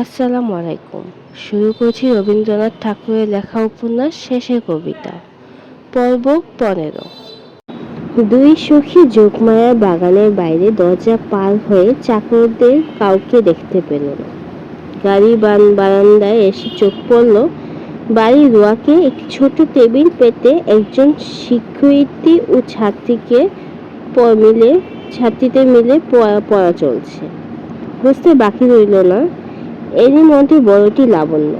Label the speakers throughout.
Speaker 1: আসসালামু আলাইকুম। শুরু করছি রবীন্দ্রনাথ ঠাকুরের লেখা উপন্যাস শেষের কবিতা, পর্ব পনেরো। দুই সখী যোগমায়ার বাগানের বাইরে দরজা পার হয়ে চাকরদের কাউকে দেখতে পেল না। গাড়ি বান বারান্দায় এসে চোখ পড়ল, বাড়ির রোয়াকে একটি ছোট টেবিল পেতে একজন শিক্ষয়িত্রী ও ছাত্রীকে মিলে ছাত্রীতে মিলে পড়া চলছে। বুঝতে বাকি রইল না। এরই মধ্যে বড়টি লাবণ্য।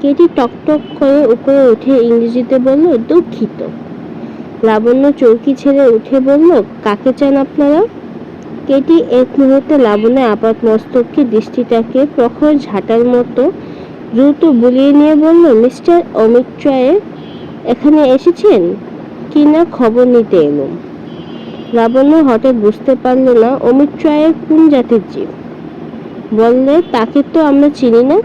Speaker 1: কেটি টকটক করে উপরে উঠে ইংরেজিতে বলল, দুঃখিত। লাবণ্য চৌকি ছেড়ে উঠে বলল, কাকে চান আপনারা? কেটি এক মুহূর্তে লাবণ্যের আপাত মস্তককে দৃষ্টিটাকে প্রখর ঝাঁটার মতো দ্রুত বুলিয়ে নিয়ে বলল, মিস্টার অমিত রায় এখানে এসেছেন? কি না খবর নিতে এলুম? লাবণ্য হঠাৎ বুঝতে পারল না, অমিত রায়ের কোন জাতির জীব? বললে, তাকে তো আমরা চিনি না।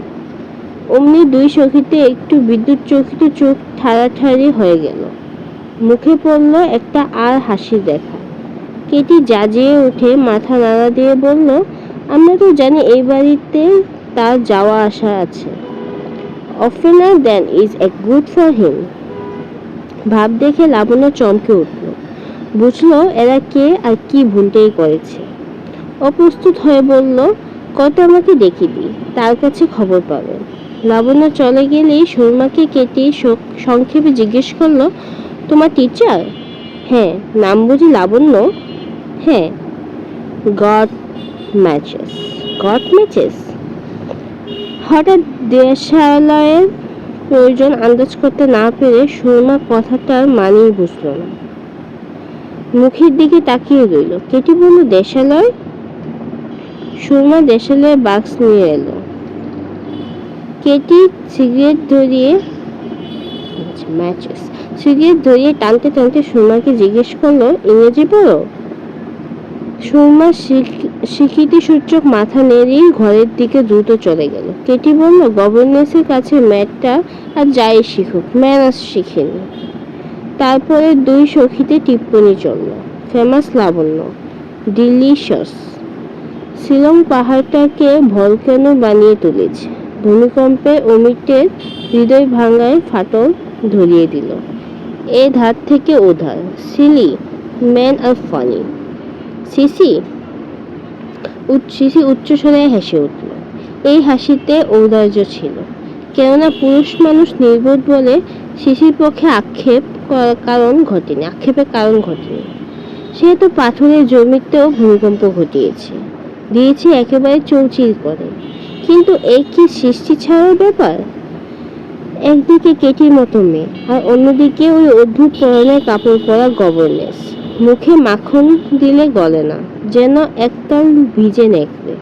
Speaker 1: অমনি দুই চোখিতে একটু বিদ্যুৎ চোখিত চোখ ঠাড়াঠাড়ি হয়ে গেল। মুখে পড়ল একটা আর হাসির দেখা কেটি জাজিয়ে উঠে মাথা নাড়া দিয়ে বলল, আমরা তো জানি এই বাড়িতে তার যাওয়া আসা আছে। Oftener than is a good for him. ভাব দেখে লাবণ্য চমকে উঠল। বুঝলো এরা কে আর কি ভুলটাই করেছে। অপ্রস্তুত হয়ে বলল কত আমাকে দেখিবি, তার কাছে খবর পাবেন লাবণ্য চলে গেলেই সুরমাকে কেটে সংক্ষেপে জিজ্ঞেস করল, তোমার টিচার হ্যাঁ নাম বুঝি লাবণ্য? হ্যাঁ। God matches God matches? হঠাৎ দেশালয়ের প্রয়োজন আন্দাজ করতে না পেরে সুরমা কথাটার মানেই বুঝলো না। মুখের দিকে তাকিয়ে রইল, কেটি বলল দেশালয়? সুরমা দেশালয়ের বাক্স নিয়ে এলো। কেটি সিগারেট ধরিয়ে ম্যাচেস সিগারেট ধরিয়ে টানতে টানতে সুরমাকে জিজ্ঞেস করল, ইংরেজি পড়ো? সুরমা স্বীকৃতি সূচক মাথা নেড়েই ঘরের দিকে দ্রুত চলে গেল। কেটি বলল, গভর্নেন্সের কাছে ম্যাটটা আর যাই শিখুক ম্যানাস শিখেনি তারপরে দুই সখীতে টিপ্পনি চলল ফেমাস লাবণ্য ডিলিশিয়াস শিলং পাহাড়টাকে ভলকেনো বানিয়ে তুলেছে? ভূমিকম্পে অমিটের হৃদয় ভাঙায় ফাটল ধরিয়ে দিল। এ ধার থেকে ও ধার সিলি, ম্যান আর ফানি। সিসি সিসি উচ্চস্বরে হেসে উঠল। এই হাসিতে ঔদার্য ছিল। কেননা পুরুষ মানুষ নির্বোধ বলে শিশির পক্ষে আক্ষেপ কারণ ঘটেনি, আক্ষেপের কারণ ঘটেনি। সেহেতু পাথরের জমিতেও ভূমিকম্প ঘটিয়েছে। দিয়েছে একেবারে চৌচির করে। কিন্তু এই কি সৃষ্টি ছাড়ার ব্যাপার? একদিকে কেটির মতো মেয়ে, আর অন্যদিকে ওই অদ্ভুত পরনের কাপড় পরা গভর্নেস মুখে মাখন দিলে গলে না, যেন একতাল ভিজে নেকড়ে।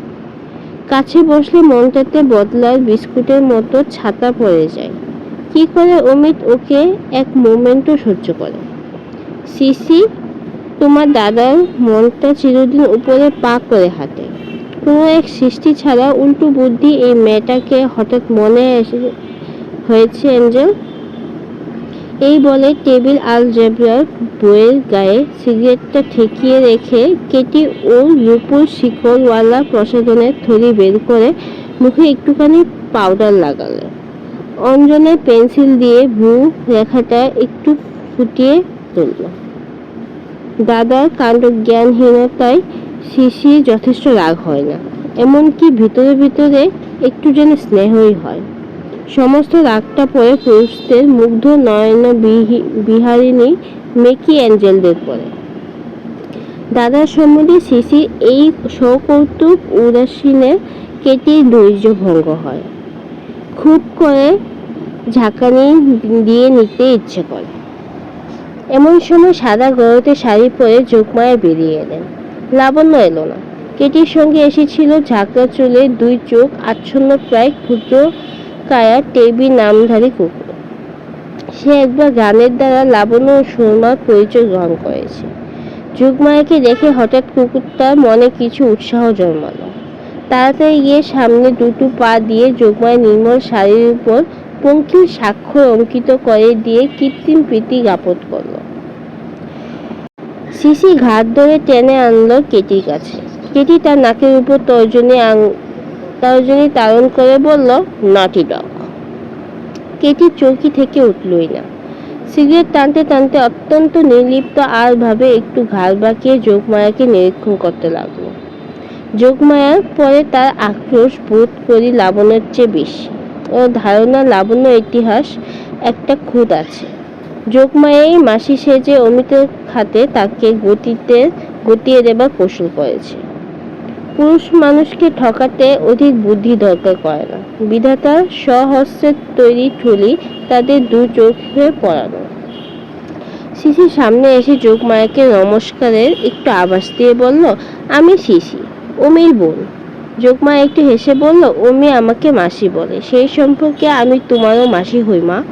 Speaker 1: কাছে বসলে মনটাতে বদলার বিস্কুটের মতো ছাতা পড়ে যায়। কি করে অমিত ওকে এক মোমেন্টও সহ্য করে? সিসি তোমার দাদার মনটা চিরদিন উপরে পা করে হাঁটে। কোনো এক সৃষ্টি ছাড়া উল্টো বুদ্ধি এই মেয়েটাকে হঠাৎ মনে এসে হয়েছে, এঞ্জেল? এই বলে টেবিল আল জেব্রার বইয়ের গায়ে সিগারেটটা ঠেকিয়ে রেখে কেটি ও রূপুর শিকড়ওয়ালা প্রসাধনের থলি বের করে মুখে একটুখানি পাউডার লাগালে। অঞ্জনের পেন্সিল দিয়ে ভ্রু রেখাটা একটু ফুটিয়ে তুলল। দাদার কাণ্ড জ্ঞানহীনতায় শিশির যথেষ্ট রাগ হয় না, এমনকি ভিতরে ভিতরে একটু যেন স্নেহই হয়। সমস্ত রাগটা পড়ে পুরুষদের মুগ্ধ নয়ন বিহি- বিহারিণী মেকি অ্যাঞ্জেলদের পরে। দাদার সম্বন্ধে শিশির এই সকৌতুক উদাসীনের কেটে ধৈর্য ভঙ্গ হয়। খুব করে ঝাঁকানি দিয়ে নিতে ইচ্ছে করে। এমন সময় সাদা গরতে শাড়ি পরে যোগমায়া বেরিয়ে এলেন। লাবণ্য এলো না। কেটির সঙ্গে এসেছিল ঝাঁকড়া চুলের দুই চোখ, আচ্ছন্ন প্রায় ক্ষুদ্র কায়া টেবি নামধারী কুকুর। সে একবার গানের দ্বারা লাবণ্য ও সুরমার পরিচয় গ্রহণ করেছে। যুগমায়াকে দেখে হঠাৎ কুকুরটার মনে কিছু উৎসাহ জন্মালো। তাড়াতাড়ি গিয়ে সামনে দুটো পা দিয়ে যোগমায় নির্মল শাড়ির উপর পঙ্কিল স্বাক্ষর অঙ্কিত করে দিয়ে কৃত্রিম প্রীতি জ্ঞাপন করল। সিসি ঘাট ধরে টেনে আনলো কেটির কাছে। কেটি তার নাকের উপর তর্জনী তর্জনী তাড়ন করে বলল, নটি ডগ। কেটি চৌকি থেকে উঠলই না। সিগারেট টানতে টানতে অত্যন্ত নির্লিপ্ত আর ভাবে একটু ঘাড় বাঁকিয়ে যোগমায়াকে নিরীক্ষণ করতে লাগল। যোগমায়ার পরে তার আক্রোশ বোধ করি লাবণের চেয়ে বেশি। ধারণা লাবণ্য ইতিহাস একটা খুঁত আছে। যোগমায়াই মাসি সেজে অমিতের খাতে তাকে গতিতে, গতিয়ে দেবার কৌশল করেছে। পুরুষ মানুষকে ঠকাতে অধিক বুদ্ধি দরকার করে না। বিধাতা স্বহস্তের তৈরি ঠুলি তাদের দু চোখে পড়ানো। শিশির সামনে এসে যোগমায়াকে নমস্কারের একটু আভাস দিয়ে বলল, আমি শিশি অমির বোন। যোগমা একটু হেসে বলল অমি আমাকে মাসি বলে। সেই সম্পর্কে আমি তোমারও মাসি হই, মা।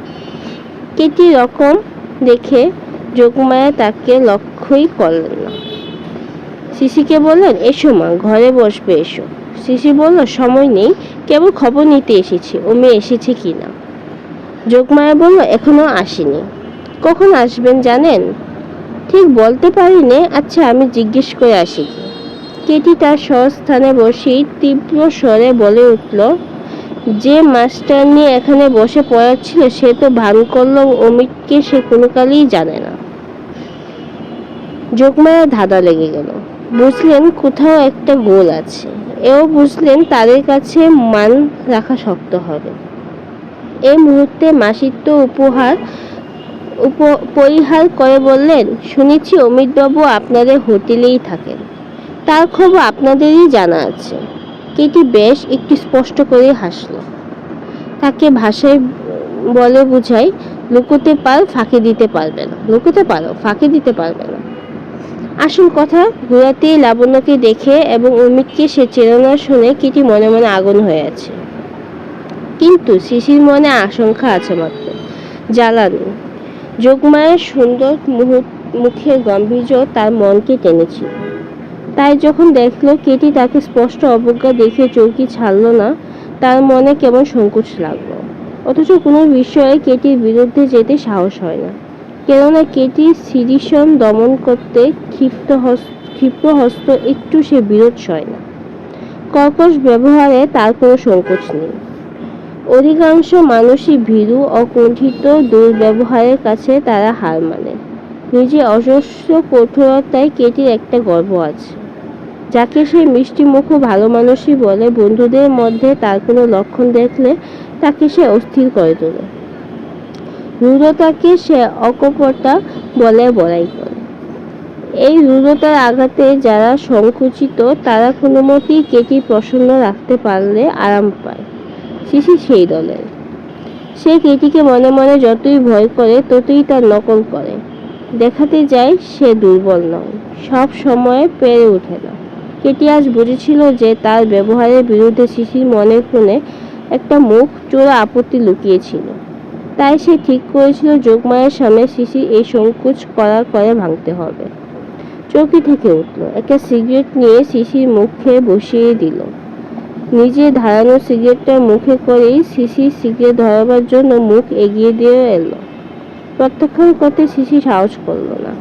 Speaker 1: কেটি রকম দেখে যোগমায়া তাকে লক্ষ্যই করলেন না। শিশিকে বললেন, এসো মা, ঘরে বসবে, এসো। শিশি বলল, সময় নেই, কেবল খবর নিতে এসেছি। অমি এসেছে কি না? যোগমায়া বলল, এখনও আসেনি। কখন আসবেন জানেন? ঠিক বলতে পারিনি আচ্ছা আমি জিজ্ঞেস করে আসি কি? কেটি তার স্বস্থানে বসেই তীব্র স্বরে বলে উঠল, যে মাস্টার নিয়ে এখানে বসে পড়াচ্ছিল, সে তো ভান করল অমিতকে সে কোনো কালেই জানে না। যোগমায়া ধাঁধা লেগে গেল। বুঝলেন কোথাও একটা গোল আছে। এও বুঝলেন তাদের কাছে মান রাখা শক্ত হবে। এই মুহূর্তে মাসিত্ব উপহার, উপ, পরিহার করে বললেন, শুনেছি অমিতবাবু আপনাদের হোটেলেই থাকেন। তার খবর আপনাদেরই জানা আছে। কেটি বেশ একটু স্পষ্ট করে হাসল। তাকে ভাষায় বলে বুঝাই, লুকোতে পার ফাঁকি দিতে পারবে না। লুকোতে পারো, ফাঁকি দিতে পারবে না। আসল কথা ঘোরাতেই লাবণ্যকে দেখে এবং অমিতকে সে চেতনা শুনে কেটি মনে মনে আগুন হয়ে আছে। কিন্তু শিশির মনে আশঙ্কা আছে মাত্র। জ্বালানি। যোগমায়ের সুন্দর মুহূর্ত মুখের গাম্ভীর্য তার মনকে টেনেছিল। তাই যখন দেখল কেটি তাকে স্পষ্ট অবজ্ঞা দেখে চৌকি ছাড়ল না, তার মনে কেমন সংকোচ লাগল। অথচ কোনো বিষয়ে কেটির বিরুদ্ধে যেতে সাহস হয় না। কেননা কেটির সিরিশন দমন করতে ক্ষিপ্ত ক্ষিপ্র হস্ত একটু সে বিরোধ সয় না। কর্কশ ব্যবহারে তার কোনো সংকোচ নেই। অধিকাংশ মানুষই ভীরু, অকুণ্ঠিত, দুর্ব্যবহারের কাছে তারা হার মানে। নিজে অজস্র কঠোরতায় কেটির একটা গর্ব আছে। যাকে সে মিষ্টি মুখ ভালো মানুষই বলে, বন্ধুদের মধ্যে তার কোনো লক্ষণ দেখলে তাকে সে অস্থির করে তোলে। রুদতাকে সে অকপটা বলে, বড়াই করে। এই রুদতার আঘাতে যারা সংকুচিত, তারা কোনো মতেই কেটি প্রসন্ন রাখতে পারলে আরাম পায়। শিশি সেই দলের। সে কেটিকে মনে মনে যতই ভয় করে, ততই তার নকল করে। দেখাতে যায় সে দুর্বল নয়, সব সময় পেরে ওঠে না। কেটি আজ বুঝেছিল যে তার ব্যবহারের বিরুদ্ধে শিশির মনে কোণে একটা মুখ চোরা আপত্তি লুকিয়েছিল। তাই সে ঠিক করেছিল যোগমায়ের সামনে শিশির এই সংকোচ করার করে ভাঙতে হবে। চৌকি থেকে উঠল। একটা সিগারেট নিয়ে শিশির মুখে বসিয়ে দিল। নিজে ধারানো সিগারেটটা মুখে করেই শিশি সিগারেট ধরাবার জন্য মুখ এগিয়ে দিয়ে এলো। প্রত্যক্ষণ করতে শিশি সাহস করল না।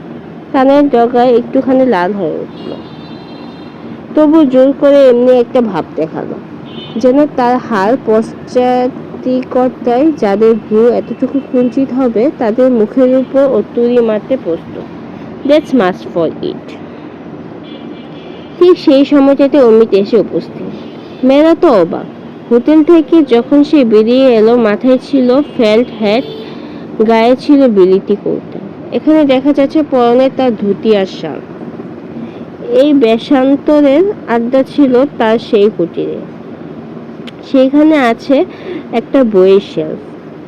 Speaker 1: কানের ডগায় একটুখানি লাল হয়ে উঠল। তবু জোর করে এমনি একটা ভাব দেখাল, যেন তার হার পশ্চাতিকর্তায় যাদের ভ্রু এতটুকু কুঞ্চিত হবে তাদের মুখের উপর অতুরি মারতে প্রস্তুত। দ্যাটস মাস্ট ফর ইট ঠিক সেই সময়টাতে অমিত এসে উপস্থিত। মেয়েরা তো অবাক। হোটেল থেকে যখন সে বেরিয়ে এলো, মাথায় ছিল ফেল্ট হ্যাট, গায়ে ছিল বিলিতি কৌটা এখানে দেখা যাচ্ছে পরনে তার ধুতি আর শাল এই বেশান্তরের আড্ডা ছিল তার সেই কুটিরে। সেইখানে আছে একটা বইয়ের শেলফ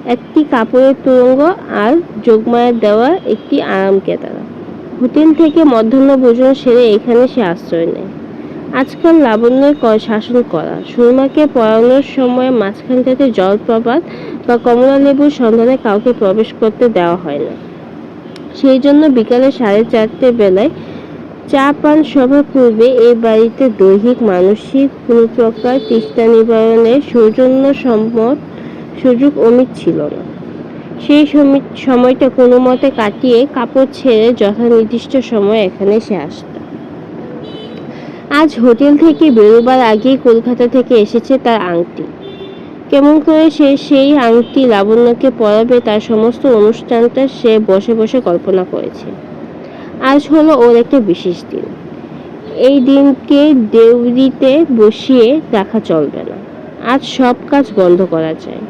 Speaker 1: একটি কাপড়ের তুরঙ্গ আর যোগমায়ের দেওয়া একটি আরাম কেতারা। হোটেল থেকে মধ্যাহ্ন ভোজন সেরে এখানে সে আশ্রয় নেয়। আজকাল লাবণ্যের শাসন করা, সুরমাকে পড়ানোর সময় মাঝখানটাতে জলপ্রপাত বা কমলা লেবুর সন্ধানে কাউকে প্রবেশ করতে দেওয়া হয় না। সেই জন্য বিকালে সাড়ে চারটে বেলায় চা পান সভার পূর্বে এই বাড়িতে দৈহিক, মানসিক কোনো প্রকার তৃষ্ণা নিবারণের সৌজন্য সম্মত সুযোগ অমিত ছিল না। সেই সমি- সময়টা কোনো মতে কাটিয়ে কাপড় ছেড়ে যথা নির্দিষ্ট সময় এখানে সে আসত। আজ হোটেল থেকে বেরোবার আগেই কলকাতা থেকে এসেছে তার আংটি। কেমন করে সে সেই আংটি লাবণ্যকে পরাবে তার সমস্ত অনুষ্ঠানটা সে বসে বসে কল্পনা করেছে। আজ হলো ওর একটা বিশেষ দিন। এই দিনকে দেউরিতে বসিয়ে রাখা চলবে না। আজ সব কাজ বন্ধ করা যায়।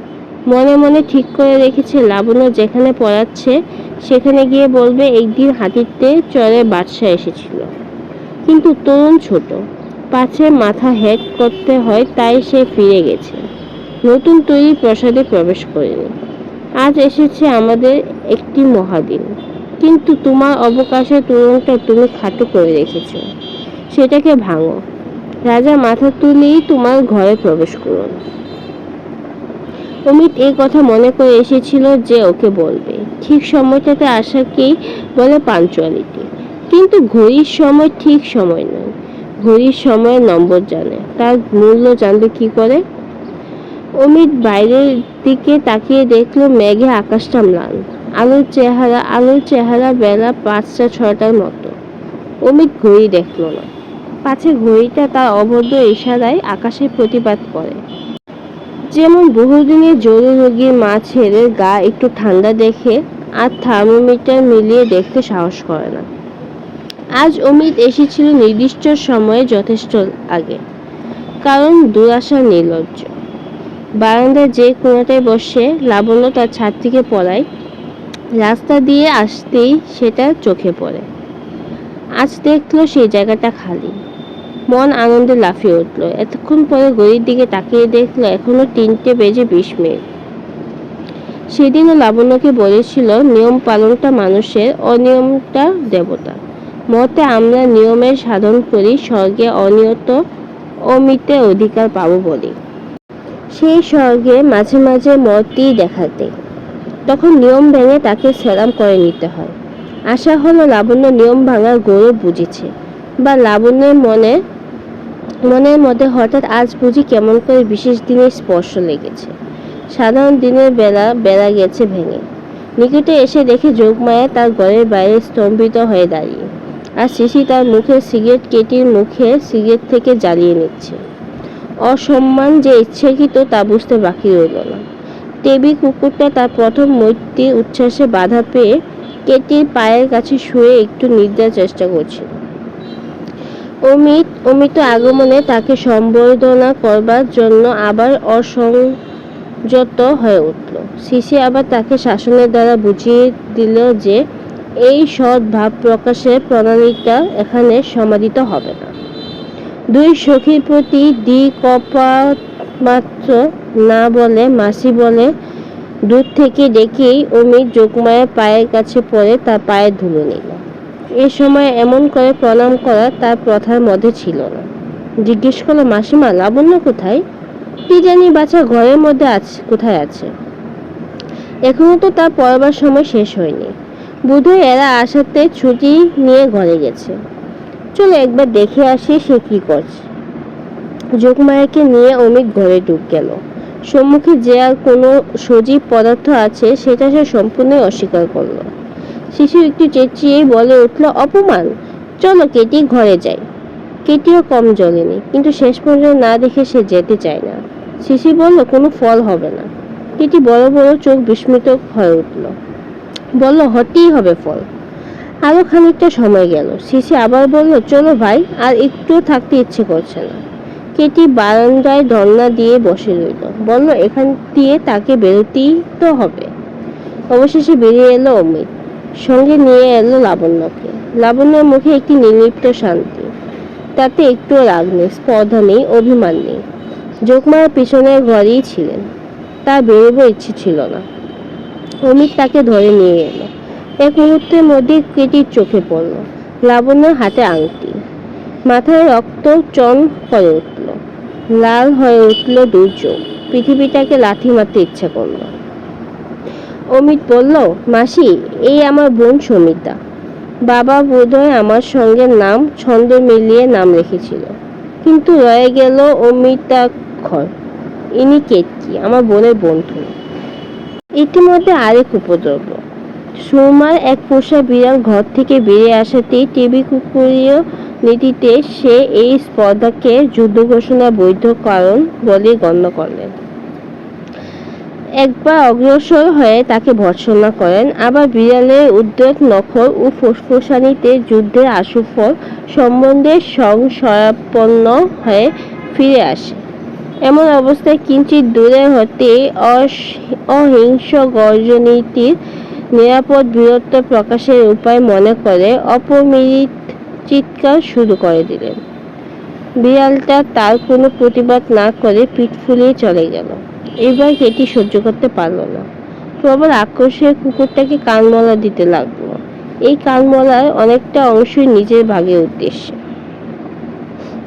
Speaker 1: মনে মনে ঠিক করে রেখেছে লাবণ্য যেখানে পড়াচ্ছে, সেখানে গিয়ে বলবে, একদিন হাতিতে চরে বাদশা এসেছিল। কিন্তু তরুণ ছোট, পাছে মাথা হেড করতে হয়, তাই সে ফিরে গেছে। নতুন তৈরি প্রাসাদে প্রবেশ করেনি। আজ এসেছে আমাদের একটি মহাদিন। কিন্তু তোমার অবকাশে তরুণটা তুমি খাটো করে রেখেছো। সেটাকে ভাঙো। রাজা মাথা তুলেই তোমার ঘরে প্রবেশ করুন। অমিত এই কথা মনে করে এসেছিল যে ওকে বলবে। ঠিক সময়টাতে আসাকেই বলে পাঞ্চুয়ালিটি। কিন্তু ঘড়ির সময় ঠিক সময় নয়। ঘড়ির সময় নম্বর জানে। তার মূল্য জানবে কি করে? অমিত বাইরের দিকে তাকিয়ে দেখল মেঘে আকাশটা ম্লান। আলোর চেহারা আলোর চেহারা বেলা পাঁচটা ছটার মতো। অমিত ঘড়ি দেখল না। পাছে ঘড়িটা তার অবদ্ধ ইশারায় আকাশে প্রতিবাদ করে। যেমন বহুদিনের জরু রোগীর মা ছেলের গা একটু ঠান্ডা দেখে আর থার্মোমিটার মিলিয়ে দেখতে সাহস করে না। আজ অমিত এসেছিল নির্দিষ্ট সময়ে যথেষ্ট আগে, কারণ দুরাশা নির্লজ্জ। বারান্দায় যে কোণাটায় বসে লাবণ্য তার ছাদ থেকে পড়ায় রাস্তা দিয়ে আসতেই সেটা চোখে পড়ে। আজ দেখল সেই জায়গাটা খালি। মন আনন্দে লাফিয়ে উঠল। এতক্ষণ পরে ঘড়ির দিকে তাকিয়ে দেখল এখনও তিনটে বেজে বিশ মিনিট। সেদিনও লাবণ্যকে বলেছিল, নিয়ম পালনটা মানুষের, অনিয়মটা দেবতা। মতে আমরা নিয়মের সাধন করি, স্বর্গে অনিয়ত অমিতে অধিকার পাবো বলি। সেই স্বর্গে মাঝে মাঝে মতই দেখাতে। তখন নিয়ম ভেঙে তাকে সেলাম করে নিতে হয়। আশা হলো লাবণ্য নিয়ম ভাঙার গৌরব বুঝেছে বা লাবণ্যের মনে, মনের মধ্যে হঠাৎ আজ বুঝি কেমন করে বিশেষ দিনে স্পর্শ লেগেছে। সাধারণ দিনের বেলা বেলা গেছে ভেঙে। নিকটে এসে দেখে যোগমায়া তার ঘরের বাইরে স্তম্ভিত হয়ে দাঁড়িয়ে। আর শিশি তার মুখে সিগারেট কেটির মুখে সিগারেট থেকে জ্বালিয়ে নিচ্ছে। অসম্মান যে ইচ্ছাকৃত তা বুঝতে বাকি রইল না। টেবি কুকুরটা তার প্রথম মৈত্রী উচ্ছ্বাসে বাধা পেয়ে কেটির পায়ের কাছে শুয়ে একটু নিদ্রার চেষ্টা করছিল অমিত অমিত আগমনে তাকে সম্বর্ধনা করবার জন্য আবার অসংযত হয়ে উঠল। শিশি আবার তাকে শাসনের দ্বারা বুঝিয়ে দিল যে এই সৎ ভাব প্রকাশের প্রণালীটা এখানে সমাদিত হবে না। দুই সখীর প্রতি দ্বিকপাত মাত্র না বলে, মাসি বলে, দূর থেকে ডেকেই অমিত যোগমায়ের পায়ের কাছে পড়ে তার পায়ে ধুলো নিল। এ সময় এমন করে প্রণাম করা তার প্রথার মধ্যে ছিল না। জিজ্ঞেস করল, মাসিমা, লাবণ্য কোথায়? কি জানি বাচ্চা ঘরের মধ্যে আছে, কোথায় আছে? এখনও তো তার পড়াবার সময় শেষ হয়নি। বোধহয় এরা আসাতে ছুটি নিয়ে ঘরে গেছে। চলো একবার দেখে আসি সে কি করছে। যোগমায়াকে নিয়ে অমিত ঘরে ঢুক গেল। সম্মুখে যে আর কোনো সজীব পদার্থ আছে, সেটা সে সম্পূর্ণই অস্বীকার করল। শিশু একটু চেঁচিয়েই বলে উঠল, অপমান! চলো কেটি ঘরে যাই। কেটিও কম জ্বলেনি, কিন্তু শেষ পর্যন্ত না দেখে সে যেতে চায় না। শিশি বলল, কোনো ফল হবে না। কেটি বড় বড় চোখ বিস্মিত হয়ে উঠল। বলল, হতেই হবে ফল। আরও খানিকটা সময় গেল। শিশি আবার বলল, চলো ভাই, আর একটু থাকতে ইচ্ছে করছে না। কেটি বারান্দায় ধর্না দিয়ে বসে রইল। বলল, এখান দিয়ে তাকে বেরোতেই তো হবে। অবশেষে বেরিয়ে এলো অমিত। সঙ্গে নিয়ে এলো লাবণ্যকে। লাবণ্যের মুখে একটি নির্লিপ্ত শান্তি। তাতে একটু রাগ নেই, স্পর্ধা নেই, অভিমান নেই। যোগমায়ের পিছনের ঘরেই ছিলেন। তার বেরোবার ইচ্ছে ছিল না। অমিত তাকে ধরে নিয়ে এলো। এক মুহূর্তের মধ্যে কেটির চোখে পড়ল। লাবণ্যের হাতে আংটি। মাথায় রক্ত চন করে লাল হয়ে উঠল দু চোখ পৃথিবীটাকে লাথি মারতে ইচ্ছা করল। অমিত বলল, মাসি, এই আমার বোন সমিতা। বাবা বোধহয় আমার সঙ্গে নাম, ছন্দ মিলিয়ে নাম রেখেছিল কিন্তু রয়ে গেল অমিতাক্ষর। ইনি কেতকি আমার বোনের বন্ধু। ইতিমধ্যে আরেক উপদ্রব। সুরমার এক পোষা বিড়াল ঘর থেকে বেরিয়ে আসাতেই টেবি কুকুরীয় নীতিতে সে এই স্পর্ধাকে যুদ্ধ ঘোষণা বৈধ কারণ বলে গণ্য করলেন। একবার অগ্রসর হয়ে তাকে ভর্ৎসনা করেন। আবার বিড়ালের উদ্যোগ নখর ও ফুসফুসানিতে যুদ্ধের আশুফল সম্বন্ধে সংশয়াপন্ন হয়ে ফিরে আসে। এমন অবস্থায় কিঞ্চিত দূরে হতে অহিংস গর্জনীতির নিরাপদ বীরত্ব প্রকাশের উপায় মনে করে অপমিলিত চিৎকার শুরু করে দিলেন। বিড়ালটা তার কোনো প্রতিবাদ না করে পিঠ ফুলিয়ে চলে গেল। এবার কেটি সহ্য করতে পারল না। প্রবল আক্রোশে কুকুরটাকে কানমলা দিতে লাগল। এই কানমলার অনেকটা অংশই নিজের ভাগের উদ্দেশ্যে।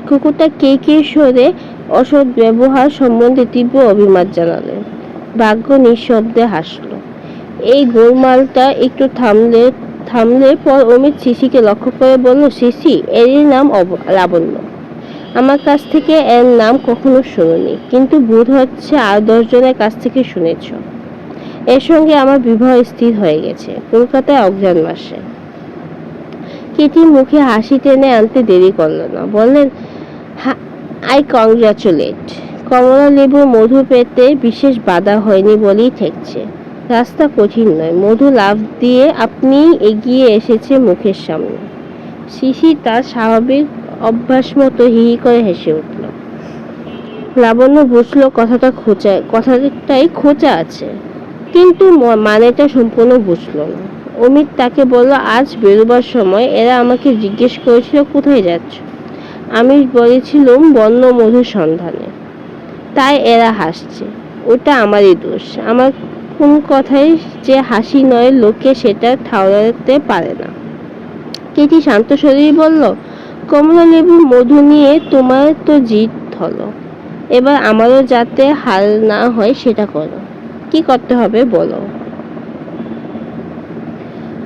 Speaker 1: কুকুরটা কে কে সরে অসৎ ব্যবহার সম্বন্ধে তীব্র অভিমত জানালেন। ভাগ্য নিঃশব্দে হাসলো। এই গোলমালটা একটু থামলে থামলে পর অমিত শিশিকে লক্ষ্য করে বলল, শিশি, এরই নাম লাবণ্য। আমার কাছ থেকে এর নাম কখনো শুনুনি, কিন্তু বোধ হচ্ছে আর দশজনের কাছ থেকে শুনেছ। এর সঙ্গে আমার বিবাহ স্থির হয়ে গেছে, কলকাতায় অজ্ঞান মাসে। কেটি মুখে হাসি টেনে আনতে দেরি করল না। বললেন আই কংগ্রাচুলেট। কমলা লেবু মধু পেতে বিশেষ বাধা হয়নি বলেই ঠেকছে। রাস্তা কঠিন নয়। মধু লাভ দিয়ে আপনি এগিয়ে এসেছে মুখের সামনে। শিশি তার স্বাভাবিক অভ্যাস মতো হি করে হেসে উঠল। লাবণ্য বুঝলো কথাটা খোঁচা, কথাটাই খোঁচা আছে। কিন্তু মানেটা সম্পূর্ণ বুঝলো না। অমিত তাকে বলল, আজ বেরোবার সময়। এরা আমাকে জিজ্ঞেস করেছিল, কোথায় যাচ্ছ? আমি বলেছিলাম, বন্য মধুর সন্ধানে। তাই এরা হাসছে। ওটা আমারই দোষ। আমার কোন কথাই যে হাসি নয়, লোকে সেটা ঠাউরাতে পারে না। কেটি শান্ত শরীর বলল, কমলা লেবু মধু নিয়ে তোমার তো জিত হলো এবার আমারও যাতে হাল না হয় সেটা করো। কি করতে হবে বলো?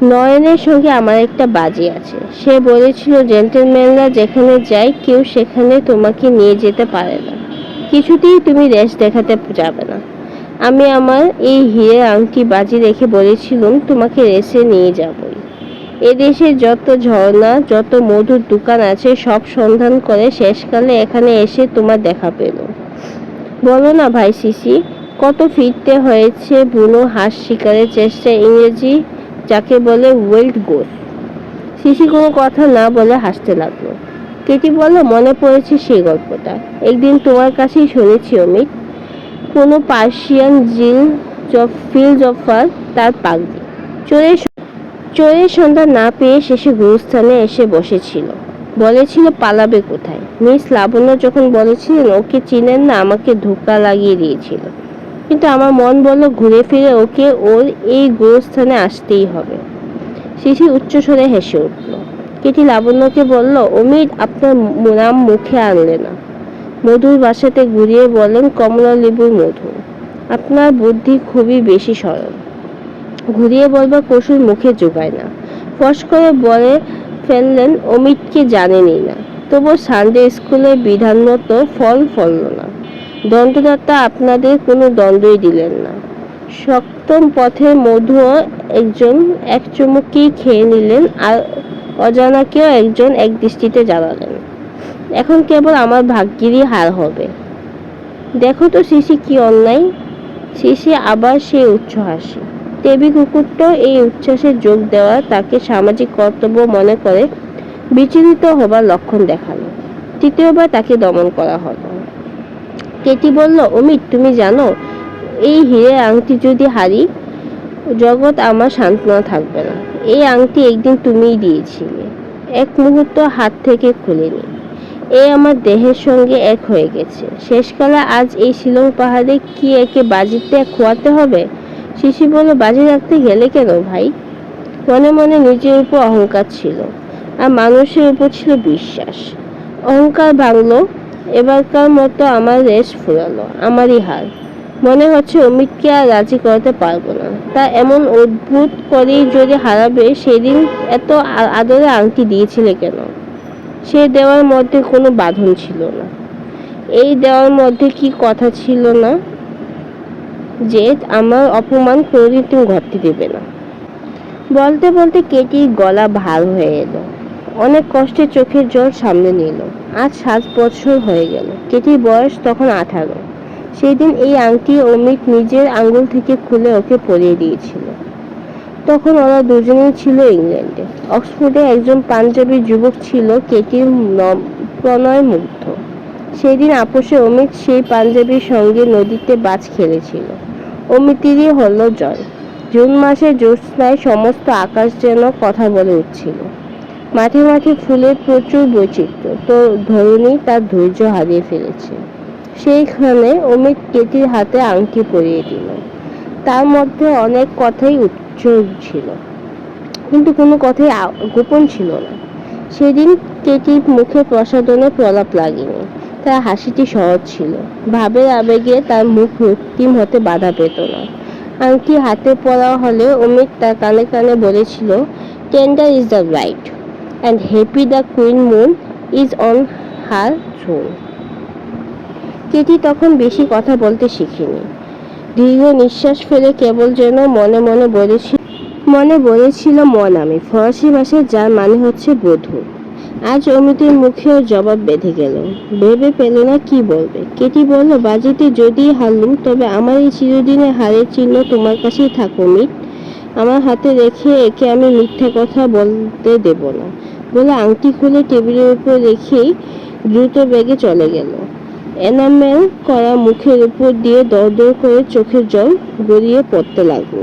Speaker 1: নয়নের সঙ্গে আমার একটা বাজি আছে। সে বলেছিল, জেন্টেলম্যানরা যেখানে যায়, কেউ সেখানে তোমাকে নিয়ে যেতে পারে না। কিছুতেই তুমি রেশ দেখাতে যাবে না। আমি আমার এই হিরে আংটি বাজি রেখে বলেছিলাম, তোমাকে রেসে নিয়ে যাবই। এদেশে যত ঝর্ণা, যত মধুর দোকান আছে, সব সন্ধান করে শেষকালে এখানে এসে তোমার দেখা পেল। বলো না ভাই সিসি, কত ফিরতে হয়েছে বুনো হাঁস শিকারের চেষ্টা ইংরেজি যাকে বলে ওয়েল্ড গোল সিসি কোনো কথা না বলে হাসতে লাগল। কেটি বলল মনে পড়েছে সেই গল্পটা। একদিন তোমার কাছেই শুনেছি অমিত কোনো পার্সিয়ান জিল ফিল জফার তার পাগড়ি চোরের চোরের সন্ধান না পেয়ে শেষে গুরুস্থানে এসে বসেছিল। বলেছিল, পালাবে কোথায়? মিস লাবণ্য যখন বলেছিলেন, ওকে চিনেন না, আমাকে ধোকা লাগিয়ে দিয়েছিল। কিন্তু আমার মন বলল, ঘুরে ফিরে ওকে ওর এই গুরুস্থানে আসতেই হবে। শিশি উচ্চস্বরে হেসে উঠল। কেটি লাবণ্যকে বলল, অমিত, আপনার নাম মুখে আনলে না। মধুর বাসাতে ঘুরিয়ে বলেন, কমলা লেবুর মধু। আপনার বুদ্ধি খুবই বেশি সরল। ঘুরিয়ে বলবার কৌশল মুখে জোগায় না। ফস করে বলে ফেললেন, অমিতকে জানেনই না। তবু সানডে স্কুলে বিধান মতো ফল ফলল না। দণ্ডদাতা আপনাদের কোনো দণ্ডই দিলেন না। সপ্তম পথে মধুও একজন এক চুমুকেই খেয়ে নিলেন আর অজানাকেও একজন এক দৃষ্টিতে জ্বালালেন। এখন কেবল আমার ভাগ্যেরই হার হবে। দেখো তো শিশি কি অন্যায়। শিশি আবার সেই উচ্চ হাসি। দেবী কুকুরটাও এই উচ্ছ্বাসে যোগ দেওয়া তাকে সামাজিক কর্তব্য মনে করে বিচলিত হবার লক্ষণ দেখাল। তৃতীয়বার তাকে দমন করা হলো। কেটি বলল, অমিত, তুমি জানো, এই হিরে আংটি যদি হারি, জগৎ আমার সান্ত্বনা থাকবে না। এই আংটি একদিন তুমিই দিয়েছিলে। এক মুহূর্ত হাত থেকে খুলেনি। এ আমার দেহের সঙ্গে এক হয়ে গেছে। শেষকালে আজ এই শিলং পাহাড়ে কি একে বাজিতে খোয়াতে হবে? শিশি বলল বাজি রাখতে গেলে কেন ভাই? মনে মনে নিজের উপর অহংকার ছিল আর মানুষের উপর ছিল বিশ্বাস। অহংকার ভাঙলো, এবারকার মতো আমার রেশ ফুরালো, আমারই হাল। মনে হচ্ছে অমিতকে আর রাজি করাতে পারব না। তা এমন অদ্ভুত করেই যদি হারাবে, সেদিন এত আদরে আংটি দিয়েছিলে কেন? সে দেওয়ার মধ্যে কোনো বাঁধন ছিল না। এই দেওয়ার মধ্যে কি কথা ছিল না? যে আমার অপমান কোনোদিন তুমি ঘটতে দেবে না। বলতে বলতে কেটির গলা ভার হয়ে এলো। অনেক কষ্টে চোখের জল সামনে নিল। আজ সাত বছর হয়ে গেল। কেটির বয়স তখন আঠারো। সেই দিন এই আংটি অমিত নিজের আঙ্গুল থেকে খুলে ওকে পরিয়ে দিয়েছিল। তখন ওরা দুজনেই ছিল ইংল্যান্ডে। অক্সফোর্ডে একজন পাঞ্জাবি যুবক ছিল কেটির প্রণয় মুগ্ধ। সেই দিন আপোষে অমিত সেই পাঞ্জাবির সঙ্গে নদীতে বাজ খেলেছিল। অমিতেরই হলো জয়। জুন মাসে জ্যোৎস্নায় সমস্ত আকাশ যেন কথা বলে উঠছিল। মাঠে মাঠে ফুলের প্রচুর বৈচিত্র্য, তো ধরুনই তার ধৈর্য হারিয়ে ফেলেছে। সেইখানে অমিত কেটির হাতে আংটি পরিয়ে দিল। তার মধ্যে অনেক কথাই উচ্চ ছিল। কিন্তু কোনো কথাই গোপন ছিল না। সেদিন কেটির মুখে প্রসাদনে প্রলাপ লাগেনি। তার হাসিটি সহজ ছিল। ভাবের আবেগে তার মুখ রক্তিম হতে বাধা পেত না। আংটি হাতে পরা হলে অমিত তার কানে কানে বলেছিল tender is the night and haply the queen moon is on her throne Katie তখন বেশি কথা বলতে শিখিনি। দীর্ঘ নিঃশ্বাস ফেলে কেবল যেন মনে মনে বলেছিল মনে বলেছিল মন আমি। ফরাসি ভাষায় যার মানে হচ্ছে বধূ। আজ অমিতের মুখেও জবাব বেঁধে গেল। ভেবে পেল না কি বলবে? কেটি বলল, বাজিতে যদি হারলুম, তবে আমার এই চিরদিনের হারের চিহ্ন তোমার কাছেই থাকো মিত আমার হাতে রেখে একে আমি মিথ্যে কথা বলতে দেব না। বলে আংটি খুলে টেবিলের উপর রেখেই দ্রুত বেগে চলে গেল। এনামেল করা মুখের উপর দিয়ে দরদর করে চোখের জল গড়িয়ে পড়তে লাগল।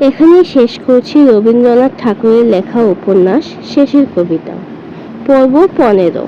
Speaker 1: এখানে শেষ করছি রবীন্দ্রনাথ ঠাকুরের লেখা উপন্যাস, শেষের কবিতা। পর্ব পনেরো।